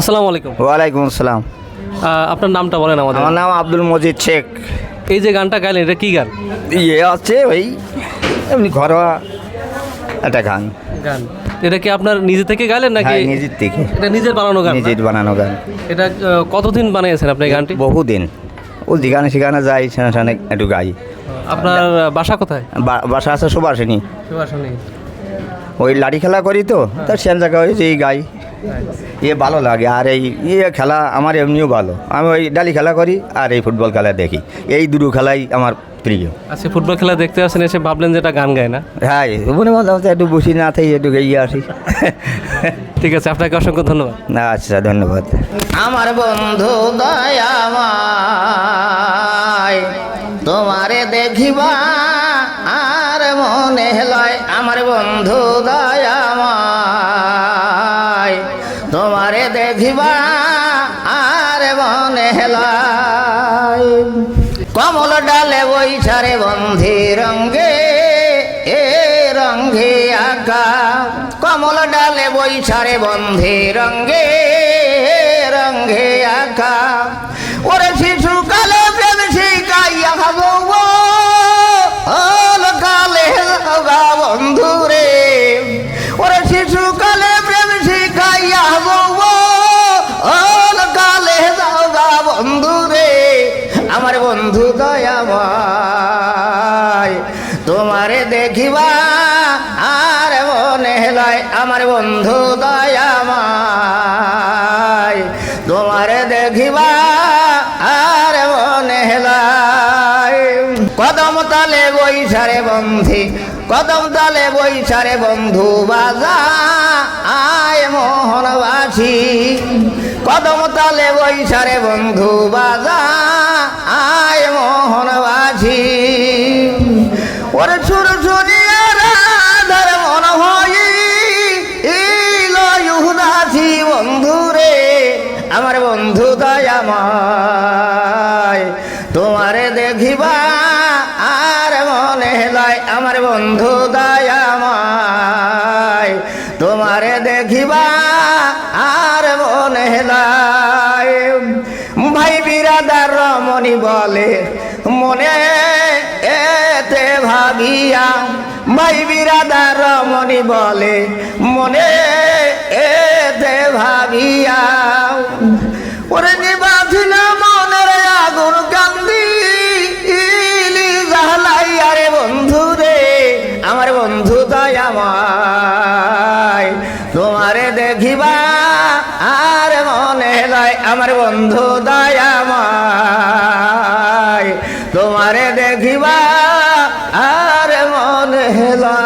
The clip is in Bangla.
আসসালামু আলাইকুম। ওয়ালাইকুম আসসালাম। আপনার নামটা বলেন আমাদের। আমার নাম আব্দুল মজিদ শেখ। এই যে গানটা গাইলেন এটা কি গান? ইয়ে আছে ওই এমনি ঘরোয়া একটা গান। গান। এটা কি আপনার নিজে থেকে গাইলেন নাকি? হ্যাঁ নিজের থেকে। এটা নিজের বানানো গান? নিজের বানানো গান। এটা কতদিন বানিয়েছেন আপনি এই গানটি? বহুদিন। ও যেখানে সেখানে যাই সেখানে সেখানে একটু গাই। আপনার বাসা কোথায়? বাসা আছে সুবাসিনী সুভাষণী ওই লাঠি খেলা করি তো তার সেন জায়গা হয়েছে এই গাই। ইয়ে ভালো লাগে আর এই ইয়ে খেলা আমার এমনিও ভালো। আমি ওই ডালি খেলা করি আর এই ফুটবল খেলা দেখি। এই দুটো খেলাই আমার প্রিয়। আচ্ছা ফুটবল খেলা দেখতে আসেন এসে ভাবলেন যেটা গান গায় না? হ্যাঁ মনে মাঝে মাঝে একটু বসি না থাকি একটু গিয়ে আসি। ঠিক আছে আপনাকে অসংখ্য ধন্যবাদ। আচ্ছা ধন্যবাদ। আমার বন্ধু দয়াময় দেখিবা আর বনে লয় কমল ডালে বৈছারে বন্ধি রঙ্গে, এ রঙ্গে আঁকা। কমল ডালে বৈছারে বন্ধে রঙ্গে রঙ্গে আঁকা। বন্ধু দয়াময় তোমারে দেখিবা আর মনে লয় আমার বন্ধু দয়াময় তোমারে দেখিবা আর মনে লয়। কদম তালে বৈশারে বন্ধি, কদম তালে বৈশারে বন্ধু বাজা, আয় মোহনবাসী। কদম তালে বৈশারে বন্ধু বাজা ওরে সুর সুরিয়া রাধার মন হই ইহুদাসী বন্ধু রে, আমার বন্ধু দয়াময়। তোমারে দেখিবা আর মনে লয় আমার বন্ধু দয়াময়। তোমারে দেখিবা আর মনে লয়। ভাই বিরাদার রমণী বলে, মনে এতে ভাবিয়া ভাই বিরাদার রমণী বলে, মনে এতে ভাবিয়া। ওরে নিবাছিল মনের আগুন কান্দি জাহলাই আরে বন্ধু রে, আমার বন্ধু দয়াময় তোমারে দেখিবা আর মনে লয় আমার বন্ধু দেখিবা আর মন হেলা